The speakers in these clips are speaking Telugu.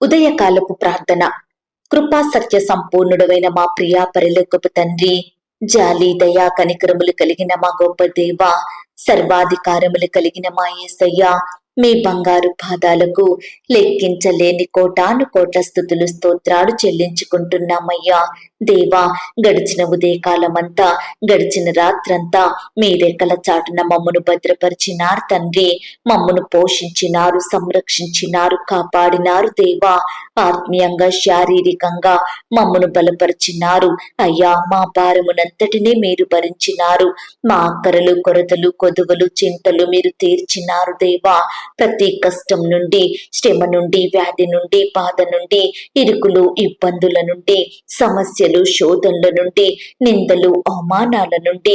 ఉదయకాలపు ప్రార్థన. కృపా సత్య సంపూర్ణుడవైన మా ప్రియా పరిలోకపు తండ్రి జాలి దయా కనికరములు కలిగిన మా గొప్ప దేవ సర్వాధికారములు కలిగిన మా యేసయ్య మీ బంగారు పాదాలకు లెక్కించలేని కోటాను కోట్ల స్థుతులు స్తోత్రాలు చెల్లించుకుంటున్నామయ్యా. దేవా గడిచిన ఉదయకాలమంతా గడిచిన రాత్రంతా మీ రెక్కల చాటున మమ్మను భద్రపరిచినారు తండ్రి. మమ్మను పోషించినారు సంరక్షించినారు కాపాడినారు దేవా. ఆత్మీయంగా శారీరకంగా మమ్మను బలపరిచినారు. అయ్యా మా భారమునంతటినీ మీరు భరించినారు. మా అక్కరలు కొరతలు కొదువలు చింతలు మీరు తీర్చినారు దేవా. ప్రతి కష్టం నుండి శ్రమ నుండి వ్యాధి నుండి బాధ నుండి ఇరుకులు ఇబ్బందుల నుండి సమస్య సమస్యలు శోధనల నుండి నిందలు అవమానాల నుండి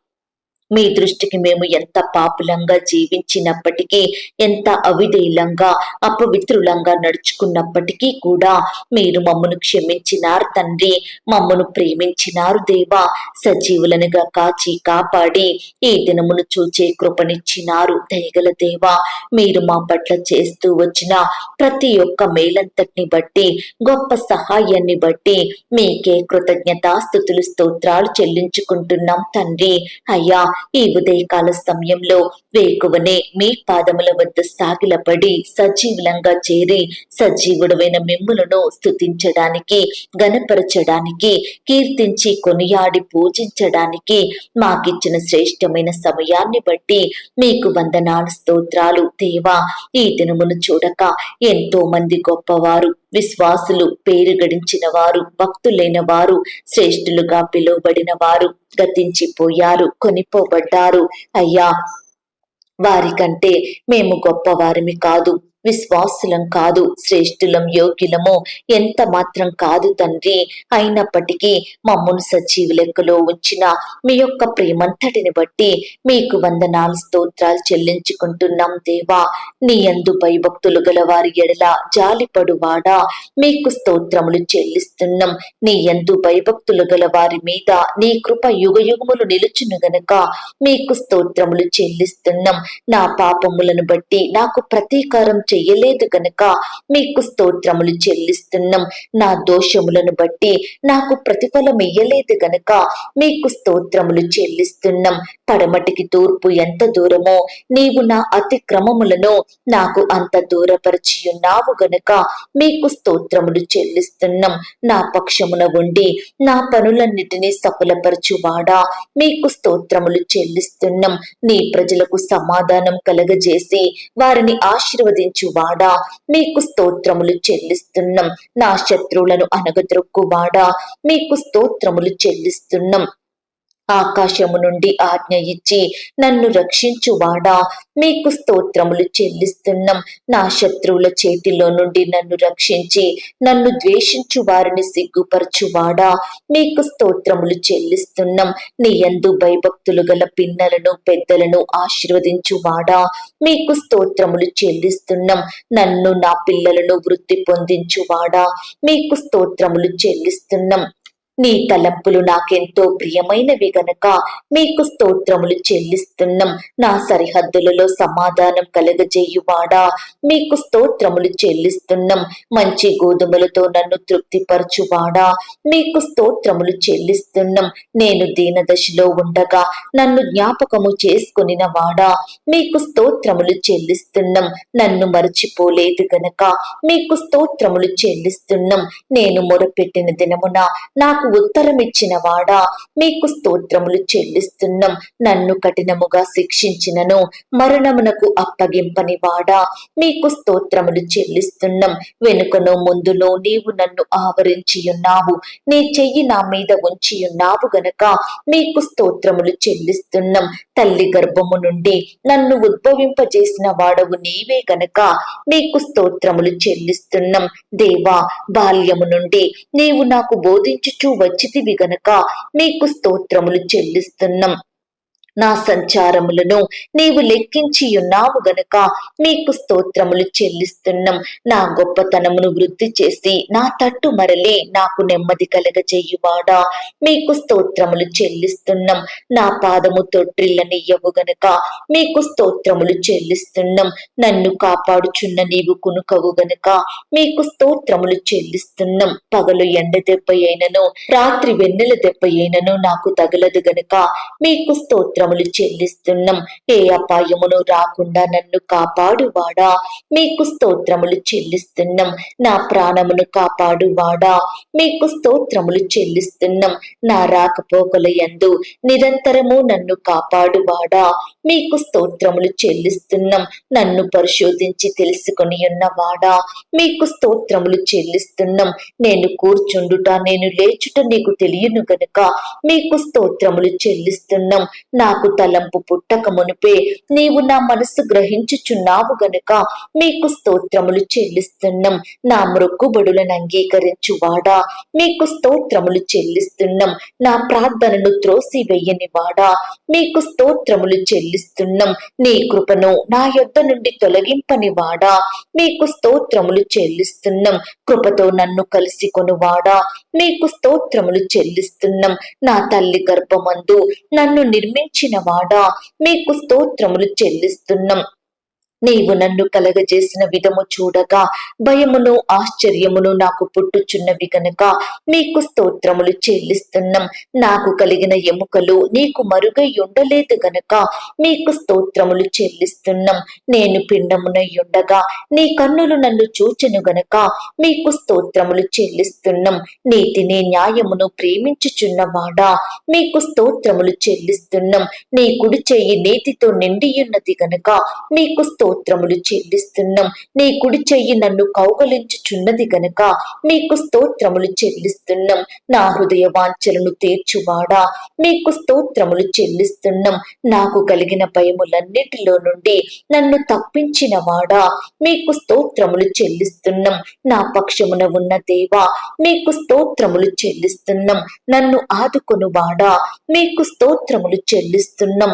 మీ దృష్టికి మేము ఎంత పాపులంగా జీవించినప్పటికీ ఎంత అవిధేయులంగా అపవిత్రులంగా నడుచుకున్నప్పటికీ కూడా మీరు మమ్మను క్షమించినారు తండ్రి. మమ్మను ప్రేమించినారు దేవా. సజీవులనుగా కాచి కాపాడి ఈ దినమును చూచే కృపనిచ్చినారు దయగల దేవా. మీరు మా పట్ల చేస్తూ వచ్చిన ప్రతి ఒక్క మేలంతటిని బట్టి గొప్ప సహాయాన్ని బట్టి మీకే కృతజ్ఞతాస్థుతులు స్తోత్రాలు చెల్లించుకుంటున్నాం తండ్రి. అయ్యా ఈ ఉదయకాల సమయంలో వేకువనే మీ పాదముల వద్ద సాగిలపడి సజీవులంగా చేరి సజీవుడమైన మిమ్ములను స్తుతించడానికి గనపరచడానికి కీర్తించి కొనియాడి పూజించడానికి మాకిచ్చిన శ్రేష్టమైన సమయాన్ని బట్టి మీకు వందనాలు స్తోత్రాలు. దేవా ఈ దినమును చూడక ఎంతో మంది గొప్పవారు విశ్వాసులు పేరు గడించిన వారు భక్తులైన వారు శ్రేష్ఠులుగా పిలువబడిన వారు గతించిపోయారు కొనిపోబడ్డారు. అయ్యా వారికంటే మేము గొప్పవారిమి కాదు. విశ్వాసులం కాదు శ్రేష్ఠులం యోగ్యులము. ఎంత మాత్రం కాదు తండ్రి. అయినప్పటికీ మమ్మను సజీవ లెక్కలో ఉంచిన మీ యొక్క ప్రేమంతటిని బట్టి మీకు వందనాలు స్తోత్రాలు చెల్లించుకుంటున్నాం దేవా. నీ యందు భయభక్తులు గల వారి ఎడల జాలిపడువాడా మీకు స్తోత్రములు చెల్లిస్తున్నాం. నీ యందు భయభక్తులు గల వారి మీద నీ కృప యుగ యుగములు నిలుచును గనక మీకు స్తోత్రములు చెల్లిస్తున్నాం. నా పాపములను బట్టి నాకు ప్రతీకారం చెయ్యలేదు గనక మీకు స్తోత్రములు చెల్లిస్తున్నాం. నా దోషములను బట్టి నాకు ప్రతిఫలం ఇయ్యలేదు గనక మీకు స్తోత్రములు చెల్లిస్తున్నాం. పడమటికి తూర్పు ఎంత దూరమో నీవు నా అతిక్రమములను నాకు అంత దూరపరిచి ఉన్నావు గనక మీకు స్తోత్రములు చెల్లిస్తున్నాం. నా పక్షమున ఉండి నా పనులన్నిటినీ సఫలపరచువాడా? మీకు స్తోత్రములు చెల్లిస్తున్నాం. నీ ప్రజలకు సమాధానం కలగజేసి వారిని ఆశీర్వదించు ఆశీర్వదించువాడా మీకు స్తోత్రములు చెల్లిస్తున్నాం. నా శత్రువులను అనగద్రొక్కువాడా మీకు స్తోత్రములు చెల్లిస్తున్నాం. ఆకాశము నుండి ఆజ్ఞ ఇచ్చి నన్ను రక్షించువాడా? మీకు స్తోత్రములు చెల్లిస్తున్నాం. నా శత్రువుల చేతిలో నుండి నన్ను రక్షించి నన్ను ద్వేషించు వారిని సిగ్గుపరచువాడా? మీకు స్తోత్రములు చెల్లిస్తున్నాం. నీ యందు భయభక్తులు గల పిన్నలను పెద్దలను ఆశీర్వదించువాడా? మీకు స్తోత్రములు చెల్లిస్తున్నాం. నన్ను నా పిల్లలను వృత్తి పొందించువాడా? మీకు స్తోత్రములు చెల్లిస్తున్నాం. నీ తలంపులు నాకెంతో ప్రియమైనవి గనక మీకు స్తోత్రములు చెల్లిస్తున్నాం. నా సరిహద్దులలో సమాధానం కలగజేయువాడా? మీకు స్తోత్రములు చెల్లిస్తున్నాం. మంచి గోధుమలతో నన్ను తృప్తిపరచువాడా? మీకు స్తోత్రములు చెల్లిస్తున్నాం. నేను దీనదశలో ఉండగా నన్ను జ్ఞాపకము చేసుకునిన వాడా మీకు స్తోత్రములు చెల్లిస్తున్నాం. నన్ను మరచిపోలేదు గనక మీకు స్తోత్రములు చెల్లిస్తున్నాం. నేను మొరపెట్టిన దినమున నాకు నాకు ఉత్తరమిచ్చిన వాడా? మీకు స్తోత్రములు చెల్లిస్తున్నాం. నన్ను కఠినముగా శిక్షించినను. మరణమునకు అప్పగింపని వాడా? మీకు స్తోత్రములు చెల్లిస్తున్నాం. వెనుకను ముందులో నీవు నన్ను ఆవరించి ఉన్నావు నీ చెయ్యి నా మీద ఉంచి ఉన్నావు గనక మీకు స్తోత్రములు చెల్లిస్తున్నాం. తల్లి గర్భము నుండి నన్ను ఉద్భవింపజేసిన వాడవు నీవే గనక మీకు స్తోత్రములు చెల్లిస్తున్నాం. దేవా బాల్యము నుండి నీవు నాకు బోధించుచు వచ్చితివి గనక మీకు స్తోత్రములు చెల్లిస్తున్నాం. నా సంచారములను నీవు లెక్కించి ఉన్నావు గనక మీకు స్తోత్రములు చెల్లిస్తున్నాం. నా గొప్పతనమును వృద్ధి చేసి నా తట్టు మరలి నాకు నెమ్మది కలగజేయువాడా. మీకు స్తోత్రములు చెల్లిస్తున్నాం. నా పాదము తొట్టిల్లనియ్యవు గనక మీకు స్తోత్రములు చెల్లిస్తున్నాం. నన్ను కాపాడుచున్న నీవు కునుకవు గనక మీకు స్తోత్రములు చెల్లిస్తున్నాం. పగలు ఎండ దెబ్బ అయినను రాత్రి వెన్నెల దెబ్బ అయినను నాకు తగలదు గనక మీకు స్తోత్రములు చెల్లిస్తున్నాం. ఏ అపాయమును రాకుండా నన్ను కాపాడువాడా? మీకు స్తోత్రములు చెల్లిస్తున్నాం. నా ప్రాణమును కాపాడువాడా? మీకు స్తోత్రములు చెల్లిస్తున్నాం. నా రాకపోకల యందు నిరంతరము నన్ను కాపాడువాడా? మీకు స్తోత్రములు చెల్లిస్తున్నాం. నన్ను పరిశోధించి తెలుసుకొని ఉన్నవాడా మీకు స్తోత్రములు చెల్లిస్తున్నాం. నేను కూర్చుండుట నేను లేచుట నీకు తెలియను గనుక మీకు స్తోత్రములు చెల్లిస్తున్నాం. నాకు తలంపు పుట్టక మునిపే నీవు నా మనసు గ్రహించుచున్నావు గనుక మీకు స్తోత్రములు చెల్లిస్తున్నాం. నా మృక్కుబడులను అంగీకరించువాడా? మీకు స్తోత్రములు చెల్లిస్తున్నాం. నా ప్రార్థనను త్రోసి వెయ్యని వాడా? మీకు స్తోత్రములు చెల్లిస్తున్నాం. నీ కృపను నా యొద్ద నుండి తొలగింపని వాడా? మీకు స్తోత్రములు చెల్లిస్తున్నాం. కృపతో నన్ను కలిసి కొనువాడా? మీకు స్తోత్రములు చెల్లిస్తున్నాం. నా తల్లి గర్భమందు నన్ను నిర్మించి వాడా మీకు స్తోత్రములు చెల్లిస్తున్నాం. నీవు నన్ను కలగజేసిన విధము చూడగా భయమును ఆశ్చర్యమును నాకు పుట్టుచున్నవి గనక మీకు స్తోత్రములు చెల్లిస్తున్నాం. నాకు కలిగిన ఎముకలు నీకు మరుగై ఉండలేదు గనక మీకు స్తోత్రములు చెల్లిస్తున్నాం. నేను పిండమునై ఉండగా నీ కన్నులు నన్ను చూచెను గనక మీకు స్తోత్రములు చెల్లిస్తున్నాం. నీతిని న్యాయమును ప్రేమించుచున్నవాడా మీకు స్తోత్రములు చెల్లిస్తున్నాం. నీ కుడి చేయి నీతితో నిండియున్నది గనక మీకు స్తోత్రములు చెల్లిస్తున్నాం. నీ కుడి చెయ్యి నన్ను కౌగలించుచున్నది గనక మీకు స్తోత్రములు చెల్లిస్తున్నాం. నా హృదయ వాంఛలను తీర్చువాడా? మీకు స్తోత్రములు చెల్లిస్తున్నాం. నాకు కలిగిన భయములన్నిటిలో నుండి నన్ను తప్పించిన వాడా మీకు స్తోత్రములు చెల్లిస్తున్నాం. నా పక్షమున ఉన్న దేవా మీకు స్తోత్రములు చెల్లిస్తున్నాం. నన్ను ఆదుకొను వాడా మీకు స్తోత్రములు చెల్లిస్తున్నాం.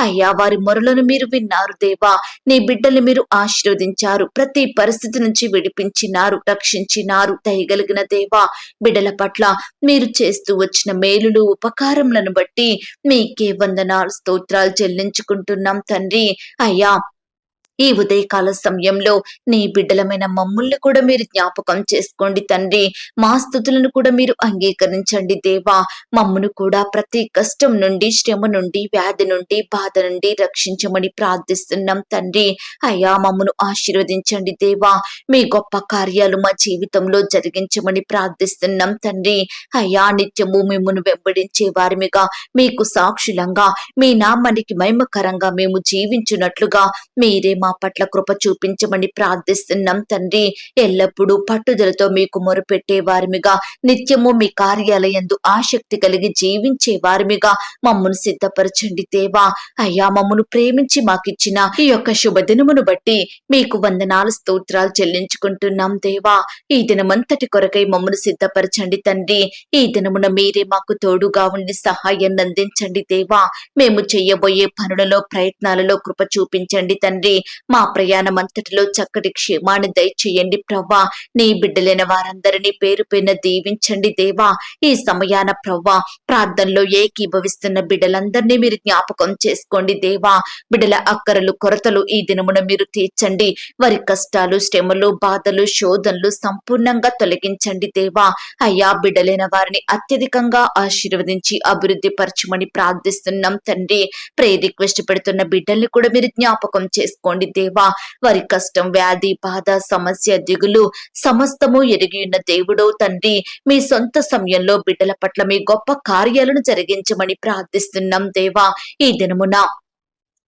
అయ్యా వారి మొరలను మీరు విన్నారు దేవా. నీ బిడ్డలు మీరు ఆశీర్వదించారు. ప్రతి పరిస్థితి నుంచి విడిపించినారు రక్షించినారు దయగలిగిన దేవా. బిడ్డల పట్ల మీరు చేస్తూ వచ్చిన మేలులు ఉపకారములను బట్టి మీకే వందనాలు స్తోత్రాలు చెల్లించుకుంటున్నాం తండ్రి. అయ్యా ఈ ఉదయకాల సమయంలో నీ బిడ్డలమైన మమ్ముల్ని కూడా మీరు జ్ఞాపకం చేసుకోండి తండ్రి. మా స్థుతులను కూడా మీరు అంగీకరించండి దేవా. మమ్మను కూడా ప్రతి కష్టం నుండి శ్రమ నుండి వ్యాధి నుండి బాధ నుండి రక్షించమని ప్రార్థిస్తున్నాం తండ్రి. అయ్యా మమ్మను ఆశీర్వదించండి దేవా. మీ గొప్ప కార్యాలు మా జీవితంలో జరిగించమని ప్రార్థిస్తున్నాం తండ్రి. అయ్యా నిత్యము మిమ్మను వెంబడించే వారిమిగా మీకు సాక్షులంగా మీ నామానికి మహిమకరంగా మేము జీవించున్నట్లుగా మీరే మా మా పట్ల కృప చూపించమని ప్రార్థిస్తున్నాం తండ్రి. ఎల్లప్పుడూ పట్టుదలతో మీకు మొరుపెట్టే వారిమిగా నిత్యము మీ కార్యాలయందు ఆసక్తి కలిగి జీవించే వారిమిగా మమ్మను సిద్ధపరచండి దేవా. అయ్యా మమ్మను ప్రేమించి మాకిచ్చిన ఈ యొక్క శుభదినమును బట్టి మీకు వందనాలు స్తోత్రాలు చెల్లించుకుంటున్నాం దేవా. ఈ దినమంతటి కొరకై మమ్మను సిద్ధపరచండి తండ్రి. ఈ దినమున మీరే మాకు తోడుగా ఉండి సహాయాన్ని అందించండి దేవా. మేము చెయ్యబోయే పనులలో ప్రయత్నాలలో కృప చూపించండి తండ్రి. మా ప్రయాణం అంతటిలో చక్కటి క్షేమాన్ని దయచేయండి ప్రవ్వా. నీ బిడ్డలైన వారందరినీ పేరు పైన దీవించండి దేవా. ఈ సమయాన ప్రవ్వా ప్రార్థనలో ఏకీభవిస్తున్న బిడ్డలందరినీ మీరు జ్ఞాపకం చేసుకోండి దేవా. బిడ్డల అక్కరలు కొరతలు ఈ దినమున మీరు తీర్చండి. వారి కష్టాలు శ్రమలు బాధలు శోధనలు సంపూర్ణంగా తొలగించండి దేవా. అయ్యా బిడ్డలైన వారిని అత్యధికంగా ఆశీర్వదించి అభివృద్ధి పరచమని ప్రార్థిస్తున్నాం తండ్రి. ప్రే రిక్వెస్ట్ పెడుతున్న బిడ్డల్ని కూడా మీరు జ్ఞాపకం చేసుకోండి దేవా వారి కష్టం వ్యాధి బాధ సమస్య దిగులు సమస్తము ఎరిగి ఉన్న దేవుడో తండ్రి మీ సొంత సమయంలో బిడ్డల పట్ల మీ గొప్ప కార్యాలను జరిగించమని ప్రార్థిస్తున్నాం దేవా. ఈ దినమున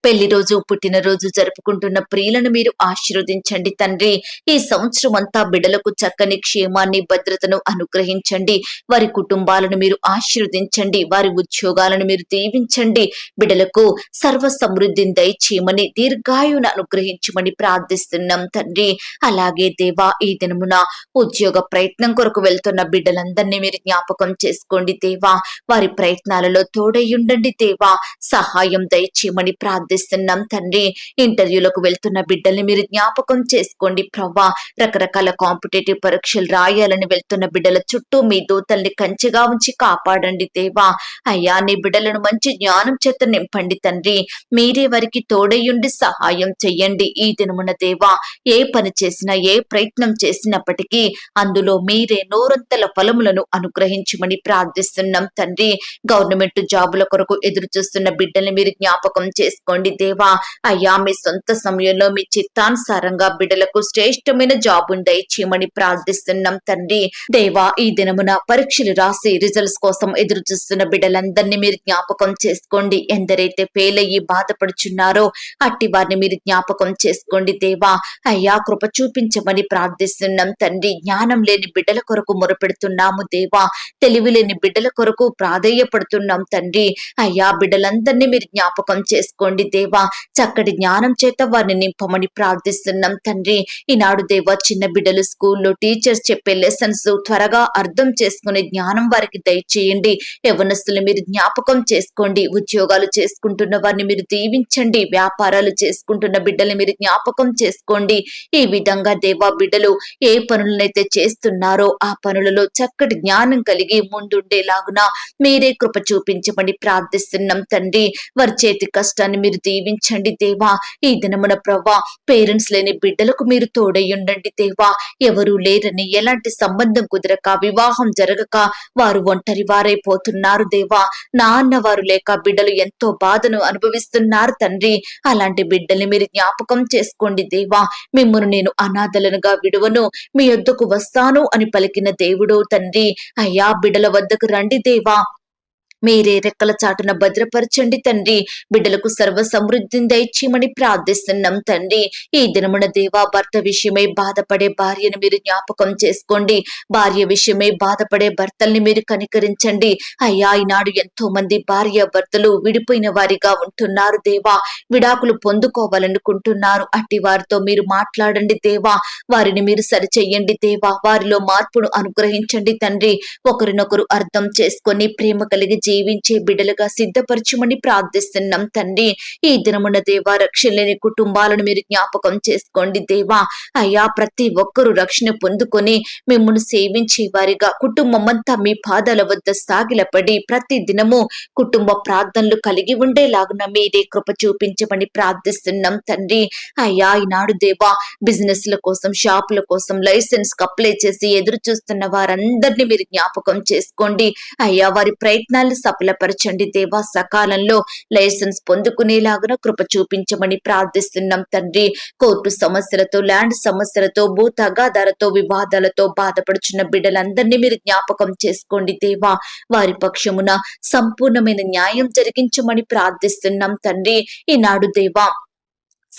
పెళ్ళి రోజు పుట్టినరోజు జరుపుకుంటున్న ప్రియులను మీరు ఆశీర్వదించండి తండ్రి. ఈ సంవత్సరం అంతా బిడ్డలకు చక్కని క్షేమాన్ని భద్రతను అనుగ్రహించండి. వారి కుటుంబాలను మీరు ఆశీర్వదించండి. వారి ఉద్యోగాలను మీరు దీవించండి. బిడ్డలకు సర్వ సమృద్ధిని దయచేయమని దీర్ఘాయును అనుగ్రహించమని ప్రార్థిస్తున్నాం తండ్రి. అలాగే దేవా ఈ దినమున ఉద్యోగ ప్రయత్నం కొరకు వెళ్తున్న బిడ్డలందరినీ మీరు జ్ఞాపకం చేసుకోండి దేవా. వారి ప్రయత్నాలలో తోడయ్యుండండి దేవా. సహాయం దయచేయమని ప్రార్థిస్తున్నాం తండ్రి. ఇంటర్వ్యూలకు వెళ్తున్న బిడ్డల్ని మీరు జ్ఞాపకం చేసుకోండి ప్రవ్వా. రకరకాల కాంపిటేటివ్ పరీక్షలు రాయాలని వెళ్తున్న బిడ్డల చుట్టూ మీ దూతల్ని కంచెగా ఉంచి కాపాడండి దేవా. అయ్యా నీ బిడ్డలను మంచి జ్ఞానం చేత నింపండి తండ్రి. మీరే వారికి తోడయ్యుండి సహాయం చెయ్యండి ఈ దినమున దేవా. ఏ పని చేసినా ఏ ప్రయత్నం చేసినప్పటికీ అందులో మీరే నూరంతల ఫలములను అనుగ్రహించమని ప్రార్థిస్తున్నాం తండ్రి. గవర్నమెంట్ జాబుల కొరకు ఎదురు చూస్తున్న బిడ్డల్ని మీరు జ్ఞాపకం చేసుకోండి. చేసుకోండి దేవా. అయ్యా మీ సొంత సమయంలో మీ చిత్తానుసారంగా బిడ్డలకు శ్రేష్టమైన జాబును దయచేయమని ప్రార్థిస్తున్నాం తండ్రి. దేవా ఈ దినమున పరీక్షలు రాసి రిజల్ట్స్ కోసం ఎదురు చూస్తున్న బిడ్డలందరినీ మీరు జ్ఞాపకం చేసుకోండి. ఎందరైతే ఫెయిల్ అయ్యి బాధపడుచున్నారో అట్టి వారిని మీరు జ్ఞాపకం చేసుకోండి దేవా. అయ్యా కృప చూపించమని ప్రార్థిస్తున్నాం తండ్రి. జ్ఞానం లేని బిడ్డల కొరకు మొరపెడుతున్నాము దేవా. తెలివి లేని బిడ్డల కొరకు ప్రాధేయపడుతున్నాం తండ్రి. అయ్యా బిడ్డలందరినీ మీరు జ్ఞాపకం చేసుకోండి దేవా చక్కటి జ్ఞానం చేత వారిని నింపమని ప్రార్థిస్తున్నాం తండ్రి. ఈనాడు దేవా చిన్న బిడ్డలు స్కూల్లో టీచర్స్ చెప్పే లెసన్స్ త్వరగా అర్థం చేసుకునే జ్ఞానం వారికి దయచేయండి. యవనస్తులు మీరు జ్ఞాపకం చేసుకోండి. ఉద్యోగాలు చేసుకుంటున్న వారిని మీరు దీవించండి. వ్యాపారాలు చేసుకుంటున్న బిడ్డలు మీరు జ్ఞాపకం చేసుకోండి. ఈ విధంగా దేవా బిడ్డలు ఏ పనులనైతే చేస్తున్నారో ఆ పనులలో చక్కటి జ్ఞానం కలిగి ముందుండేలాగున మీరే కృప చూపించమని ప్రార్థిస్తున్నాం తండ్రి. వారి చేతి కష్టాన్ని మీరు దీవించండి దేవా. ఈ దినమున ప్రవ్వా పేరెంట్స్ లేని బిడ్డలకు మీరు తోడయ్యుండండి దేవా. ఎవరు లేరని ఎలాంటి సంబంధం కుదరక వివాహం జరగక వారు ఒంటరి వారైపోతున్నారు దేవా. నాన్న వారు లేక బిడ్డలు ఎంతో బాధను అనుభవిస్తున్నారు తండ్రి. అలాంటి బిడ్డల్ని మీరు జ్ఞాపకం చేసుకోండి దేవా. మిమ్మల్ని నేను అనాథలనుగా విడువను మీ యొద్దకు వస్తాను అని పలికిన దేవుడు తండ్రి. అయ్యా బిడ్డల వద్దకు రండి దేవా. మీరే రెక్కల చాటున భద్రపరచండి తండ్రి. బిడ్డలకు సర్వ సమృద్ధిని దయచేయమని ప్రార్థిస్తున్నాం తండ్రి. ఈ దినమున దేవా భర్త విషయమై బాధపడే భార్యను మీరు జ్ఞాపకం చేసుకోండి. భార్య విషయమై బాధపడే భర్తల్ని మీరు కనికరించండి. అయ్యా ఈనాడు ఎంతో మంది భార్య భర్తలు విడిపోయిన వారిగా ఉంటున్నారు దేవా. విడాకులు పొందుకోవాలనుకుంటున్నారు. అట్టి వారితో మీరు మాట్లాడండి దేవా. వారిని మీరు సరిచెయ్యండి దేవా. వారిలో మార్పును అనుగ్రహించండి తండ్రి. ఒకరినొకరు అర్థం చేసుకొని ప్రేమ కలిగి జీవించే బిడ్డలుగా సిద్ధపరచమని ప్రార్థిస్తున్నాం తండ్రి. ఈ దినమున దేవా రక్షణ లేని కుటుంబాలను మీరు జ్ఞాపకం చేసుకోండి దేవా. అయ్యా ప్రతి ఒక్కరూ రక్షణ పొందుకొని మిమ్మల్ని సేవించే వారిగా కుటుంబం అంతా మీ పాదాల వద్ద సాగిలపడి ప్రతి దినము కుటుంబ ప్రార్థనలు కలిగి ఉండేలాగున మీరే కృప చూపించమని ప్రార్థిస్తున్నాం తండ్రి. అయ్యా ఈనాడు దేవా బిజినెస్ ల కోసం షాపుల కోసం లైసెన్స్ అప్లై చేసి ఎదురు చూస్తున్న వారందరినీ మీరు జ్ఞాపకం చేసుకోండి. అయ్యా వారి ప్రయత్నాలు సఫలపరచండి దేవా సకాలంలో లైసెన్స్ పొందుకునేలాగున కృప చూపించమని ప్రార్థిస్తున్నాం తండ్రి. కోర్టు సమస్యలతో ల్యాండ్ సమస్యలతో భూ తగాదాలతో వివాదాలతో బాధపడుచున్న బిడ్డలందరినీ మీరు జ్ఞాపకం చేసుకోండి దేవా. వారి పక్షమున సంపూర్ణమైన న్యాయం జరిగించమని ప్రార్థిస్తున్నాం తండ్రి. ఈనాడు దేవా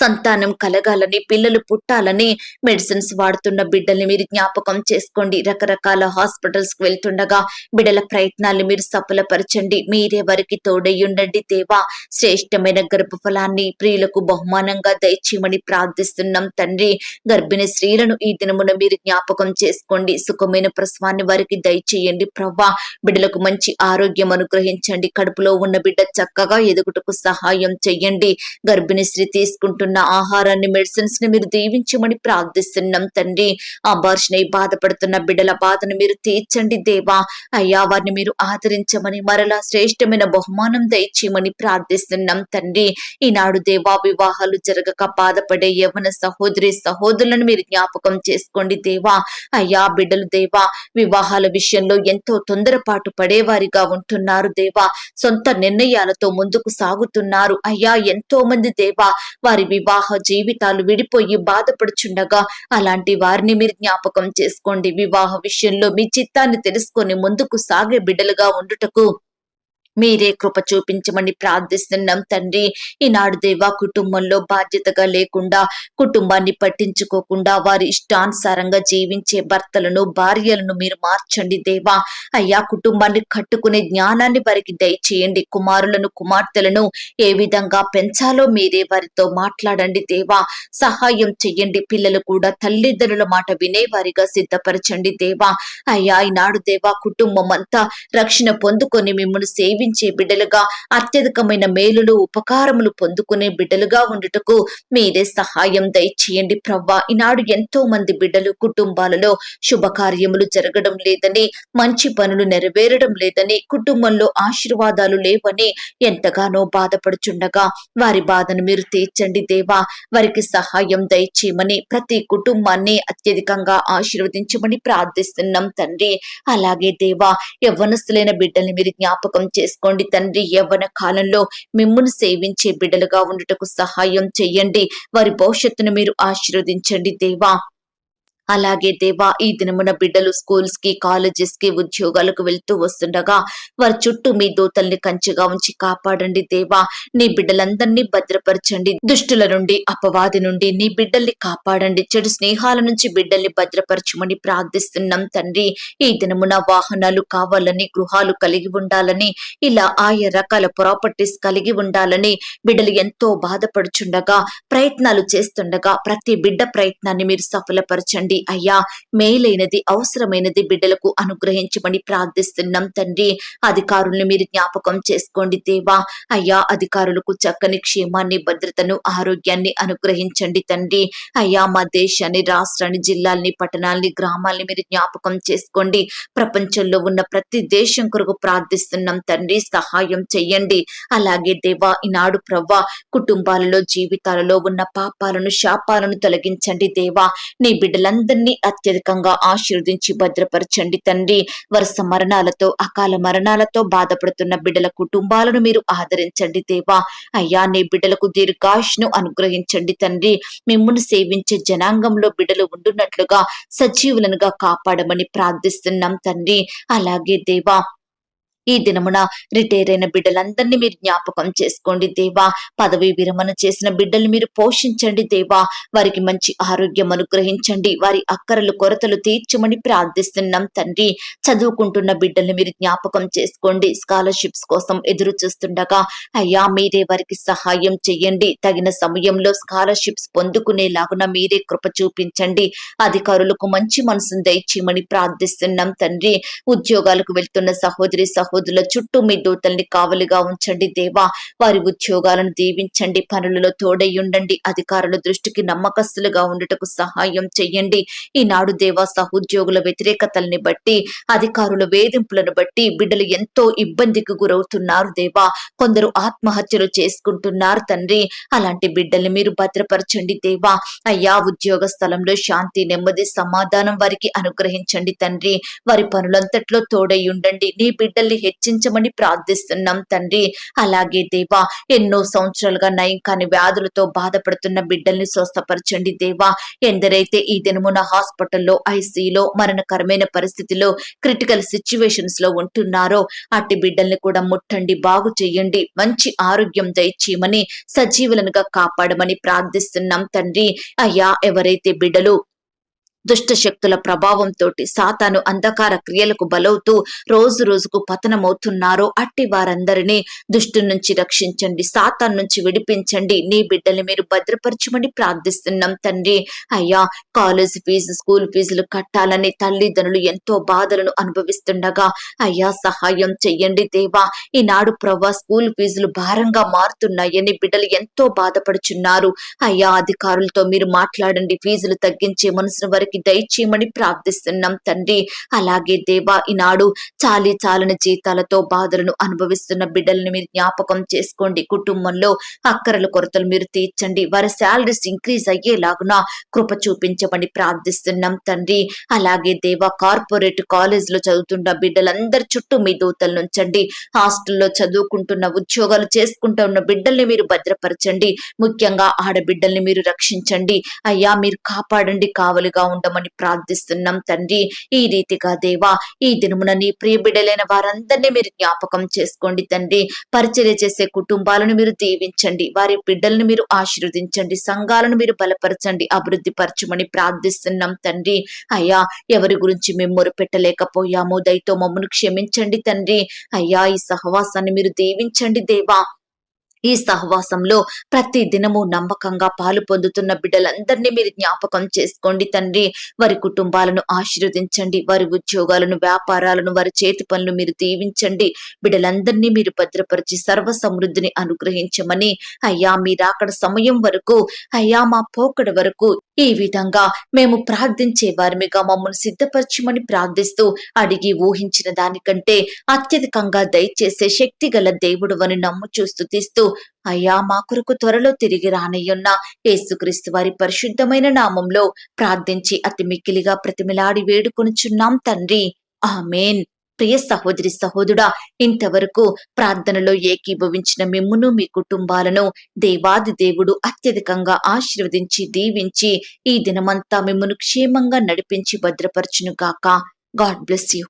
సంతానం కలగాలని పిల్లలు పుట్టాలని మెడిసిన్స్ వాడుతున్న బిడ్డల్ని మీరు జ్ఞాపకం చేసుకోండి. రకరకాల హాస్పిటల్స్కి వెళ్తుండగా బిడ్డల ప్రయత్నాలు మీరు సఫలపరచండి. మీరే వారికి తోడయ్యుండండి దేవా. శ్రేష్టమైన గర్భఫలాన్ని ప్రియులకు బహుమానంగా దయచేయమని ప్రార్థిస్తున్నాం తండ్రి. గర్భిణీ స్త్రీలను ఈ దినమున మీరు జ్ఞాపకం చేసుకోండి. సుఖమైన ప్రసవాన్ని వారికి దయచేయండి ప్రవ్వా. బిడ్డలకు మంచి ఆరోగ్యం అనుగ్రహించండి. కడుపులో ఉన్న బిడ్డ చక్కగా ఎదుగుటకు సహాయం చెయ్యండి గర్భిణీ స్త్రీ తీసుకుంటున్న తీసుకుంటున్న ఆహారాన్ని మెడిసిన్స్ని మీరు దీవించమని ప్రార్థిస్తున్నాం తండ్రి. అబార్షన్ అయి బాధపడుతున్న బిడ్డల బాధను మీరు తీర్చండి దేవా. అయ్యా వారిని మీరు ఆదరించమని మరలా శ్రేష్టమైన బహుమానం దయచేయమని ప్రార్థిస్తున్నాం తండ్రి. ఈనాడు దేవా వివాహాలు జరగక బాధపడే యవన సహోదరి సహోదరులను మీరు జ్ఞాపకం చేసుకోండి దేవా. అయ్యా బిడ్డలు దేవా వివాహాల విషయంలో ఎంతో తొందరపాటు పడేవారిగా ఉంటున్నారు దేవా. సొంత నిర్ణయాలతో ముందుకు సాగుతున్నారు. అయ్యా ఎంతో మంది దేవా వారి వివాహ జీవితాలు విడిపోయి బాధపడుచుండగా అలాంటి వారిని మీరు జ్ఞాపకం చేసుకోండి. వివాహ విషయంలో మీ చిత్తాన్ని తెలుసుకొని ముందుకు సాగే బిడ్డలుగా ఉండుటకు మీరే కృప చూపించమని ప్రార్థిస్తున్నాం తండ్రి. ఈనాడు దేవా కుటుంబంలో బాధ్యతగా లేకుండా కుటుంబాన్ని పట్టించుకోకుండా వారి ఇష్టానుసారంగా జీవించే భర్తలను భార్యలను మీరు మార్చండి దేవా. అయ్యా కుటుంబాన్ని కట్టుకునే జ్ఞానాన్ని వారికి దయచేయండి. కుమారులను కుమార్తెలను ఏ విధంగా పెంచాలో మీరే వారితో మాట్లాడండి దేవా. సహాయం చెయ్యండి. పిల్లలు కూడా తల్లిదండ్రుల మాట వినే వారిగా సిద్ధపరచండి దేవా. అయ్యా ఈనాడు దేవా కుటుంబం అంతా రక్షణ పొందుకొని మిమ్మల్ని జీవించే బిడ్డలుగా అత్యధికమైన మేలులు ఉపకారములు పొందుకునే బిడ్డలుగా ఉండుటకు మీరే సహాయం దయచేయండి ప్రవ్వా. ఈనాడు ఎంతో మంది బిడ్డలు కుటుంబాలలో శుభకార్యములు జరగడం లేదని మంచి పనులు నెరవేరడం లేదని కుటుంబంలో ఆశీర్వాదాలు లేవని ఎంతగానో బాధపడుచుండగా వారి బాధను మీరు తీర్చండి దేవా. వారికి సహాయం దయచేయమని ప్రతి కుటుంబాన్ని అత్యధికంగా ఆశీర్వదించమని ప్రార్థిస్తున్నాం తండ్రి. అలాగే దేవా యవ్వనస్తులైన బిడ్డల్ని మీరు జ్ఞాపకం చేసి చేసుకోండి తండ్రి. యవ్వన కాలంలో మిమ్మును సేవించే బిడ్డలుగా ఉండుటకు సహాయం చెయ్యండి వారి భవిష్యత్తును మీరు ఆశీర్వదించండి దేవా. అలాగే దేవా ఈ దినమున బిడ్డలు స్కూల్స్కి కాలేజెస్కి ఉద్యోగాలకు వెళ్తూ వస్తుండగా వారి చుట్టూ మీ దూతల్ని కంచిగా ఉంచి కాపాడండి దేవా. నీ బిడ్డలందరినీ భద్రపరచండి. దుష్టుల నుండి అపవాది నుండి నీ బిడ్డల్ని కాపాడండి. చెడు స్నేహాల నుంచి బిడ్డల్ని భద్రపరచమని ప్రార్థిస్తున్నాం తండ్రి. ఈ దినమున వాహనాలు కావాలని గృహాలు కలిగి ఉండాలని ఇలా ఆయా రకాల ప్రాపర్టీస్ కలిగి ఉండాలని బిడ్డలు ఎంతో బాధపడుచుండగా ప్రయత్నాలు చేస్తుండగా ప్రతి బిడ్డ ప్రయత్నాన్ని మీరు సఫలపరచండి. అయ్యా మేలైనది అవసరమైనది బిడ్డలకు అనుగ్రహించమని ప్రార్థిస్తున్నాం తండ్రి. అధికారుల్ని మీరు జ్ఞాపకం చేసుకోండి దేవా. అయ్యా అధికారులకు చక్కని క్షేమాన్ని భద్రతను ఆరోగ్యాన్ని అనుగ్రహించండి తండ్రి. అయ్యా మా దేశాన్ని రాష్ట్రాన్ని జిల్లాల్ని పట్టణాల్ని గ్రామాల్ని మీరు జ్ఞాపకం చేసుకోండి. ప్రపంచంలో ఉన్న ప్రతి దేశం కొరకు ప్రార్థిస్తున్నాం తండ్రి. సహాయం చెయ్యండి. అలాగే దేవా ఈనాడు ప్రవ్వా కుటుంబాలలో జీవితాలలో ఉన్న పాపాలను శాపాలను తొలగించండి దేవా. నీ బిడ్డలందరినీ అత్యధికంగా ఆశీర్వదించి భద్రపరచండి తండ్రి. వరుస మరణాలతో అకాల మరణాలతో బాధపడుతున్న బిడ్డల కుటుంబాలను మీరు ఆదరించండి దేవా. అయ్యా నీ బిడ్డలకు దీర్ఘాయుష్ను అనుగ్రహించండి తండ్రి. మిమ్మల్ని సేవించే జనాంగంలో బిడ్డలు ఉండున్నట్లుగా సజీవులనుగా కాపాడమని ప్రార్థిస్తున్నాం తండ్రి. అలాగే దేవా ఈ దినమున రిటైర్ అయిన బిడ్డలందరినీ మీరు జ్ఞాపకం చేసుకోండి దేవా. పదవి విరమణ చేసిన బిడ్డలు మీరు పోషించండి దేవా. వారికి మంచి ఆరోగ్యం అనుగ్రహించండి. వారి అక్కరలు కొరతలు తీర్చమని ప్రార్థిస్తున్నాం తండ్రి. చదువుకుంటున్న బిడ్డల్ని మీరు జ్ఞాపకం చేసుకోండి. స్కాలర్షిప్స్ కోసం ఎదురు చూస్తుండగా అయ్యా మీరే వారికి సహాయం చెయ్యండి. తగిన సమయంలో స్కాలర్షిప్స్ పొందుకునేలాగున మీరే కృప చూపించండి. అధికారులకు మంచి మనసును దయచేయమని ప్రార్థిస్తున్నాం తండ్రి. ఉద్యోగాలకు వెళ్తున్న సహోదరి సహోదరుల చుట్టూ మీ దూతల్ని కావలిగా ఉంచండి దేవా. వారి ఉద్యోగాలను దీవించండి పనులలో తోడయ్యుండండి అధికారుల దృష్టికి నమ్మకస్తులుగా ఉండటకు సహాయం చెయ్యండి. ఈనాడు దేవా సహోద్యోగుల వ్యతిరేకతల్ని బట్టి అధికారుల వేధింపులను బట్టి బిడ్డలు ఎంతో ఇబ్బందికి గురవుతున్నారు దేవా. కొందరు ఆత్మహత్యలు చేసుకుంటున్నారు తండ్రి. అలాంటి బిడ్డల్ని మీరు భద్రపరచండి దేవా. అయ్యా ఉద్యోగ స్థలంలో శాంతి నెమ్మది సమాధానం వారికి అనుగ్రహించండి తండ్రి. వారి పనులంతట్లో తోడై ఉండండి నీ బిడ్డల్ని హెచ్చించమని ప్రార్థిస్తున్నాం తండ్రి. అలాగే దేవా ఎన్నో సంవత్సరాలుగా నయం కాని వ్యాధులతో బాధపడుతున్న బిడ్డల్ని స్వస్థపరచండి దేవా. ఎందరైతే ఈ దినమున హాస్పిటల్లో ఐసీలో మరణకరమైన పరిస్థితిలో క్రిటికల్ సిచ్యువేషన్స్లో ఉంటున్నారో అట్టి బిడ్డల్ని కూడా ముట్టండి బాగు చేయండి. మంచి ఆరోగ్యం దయచేయమని సజీవులనుగా కాపాడమని ప్రార్థిస్తున్నాం తండ్రి. అయ్యా ఎవరైతే బిడ్డలు దుష్ట శక్తుల ప్రభావంతో సాతాను అంధకార క్రియలకు బలవుతూ రోజు రోజుకు పతనమవుతున్నారో అట్టి వారందరినీ దుష్టు నుంచి రక్షించండి సాతాన్ నుంచి విడిపించండి. నీ బిడ్డల్ని మీరు భద్రపరచమని ప్రార్థిస్తున్నాం తండ్రి. అయ్యా కాలేజ్ ఫీజు స్కూల్ ఫీజులు కట్టాలని తల్లిదండ్రులు ఎంతో బాధలను అనుభవిస్తుండగా అయ్యా సహాయం చెయ్యండి దేవా. ఈనాడు ప్రభా స్కూల్ ఫీజులు భారంగా మారుతున్నాయని బిడ్డలు ఎంతో బాధపడుచున్నారు. అయ్యా అధికారులతో మీరు మాట్లాడండి ఫీజులు తగ్గించే మనసును వారికి దయచేయమని ప్రార్థిస్తున్నాం తండ్రి. అలాగే దేవా ఈనాడు చాలి చాలని జీతాలతో బాధలను అనుభవిస్తున్న బిడ్డల్ని మీరు జ్ఞాపకం చేసుకోండి. కుటుంబంలో అక్కరల కొరతలు మీరు తీర్చండి. వారి శాలరీస్ ఇంక్రీజ్ అయ్యేలాగున కృప చూపించమని ప్రార్థిస్తున్నాం తండ్రి. అలాగే దేవా కార్పొరేట్ కాలేజ్లో చదువుతున్న బిడ్డలందరి చుట్టూ మీ దూతలు ఉంచండి. హాస్టల్లో చదువుకుంటున్న ఉద్యోగాలు చేసుకుంటున్న బిడ్డల్ని మీరు భద్రపరచండి. ముఖ్యంగా ఆడబిడ్డల్ని మీరు రక్షించండి. అయ్యా మీరు కాపాడండి. కావలిగా ఉండమని ప్రార్థిస్తున్నాం తండ్రి. ఈ రీతిగా దేవా ఈ దినమున నీ ప్రియ బిడ్డలైన వారందరినీ మీరు జ్ఞాపకం చేసుకోండి తండ్రి. పరిచర్య చేసే కుటుంబాలను మీరు దీవించండి. వారి బిడ్డలను మీరు ఆశీర్వదించండి. సంఘాలను మీరు బలపరచండి. అభివృద్ధి పరచమని ప్రార్థిస్తున్నాం తండ్రి. అయ్యా ఎవరి గురించి మేము మొరుపెట్టలేకపోయామో దయతో మమ్మను క్షమించండి తండ్రి. అయ్యా ఈ సహవాసాన్ని మీరు దీవించండి దేవా. ఈ సహవాసంలో ప్రతి దినము నమ్మకంగా పాలు పొందుతున్న బిడ్డలందరినీ మీరు జ్ఞాపకం చేసుకోండి తండ్రి. వారి కుటుంబాలను ఆశీర్వదించండి. వారి ఉద్యోగాలను వ్యాపారాలను వారి చేతి పనులు మీరు దీవించండి. బిడ్డలందరినీ మీరు భద్రపరిచి సర్వ సమృద్ధిని అనుగ్రహించమని అయ్యా మీరు అక్కడ సమయం వరకు అయ్యా మా పోకడ వరకు ఈ విధంగా మేము ప్రార్థించే వారిమిగా మమ్మల్ని సిద్ధపరచమని ప్రార్థిస్తూ అడిగి ఊహించిన దానికంటే అత్యధికంగా దయచేసే శక్తి గల దేవుడు అని నమ్ము చూస్తూ తీస్తూ అయ్యా మా కొరకు త్వరలో తిరిగి రానయ్యున్న యేసుక్రీస్తు వారి పరిశుద్ధమైన నామంలో ప్రార్థించి అతి మిక్కిలిగా ప్రతిమిలాడి వేడుకొనుచున్నాం తండ్రి. ఆమెన్. ప్రియ సహోదరి సహోదరుడా ఇంతవరకు ప్రార్థనలో ఏకీభవించిన మిమ్మును మీ కుటుంబాలను దేవాది దేవుడు అత్యధికంగా ఆశీర్వదించి దీవించి ఈ దినమంతా మిమ్మును క్షేమంగా నడిపించి భద్రపరచును గాక. God bless you.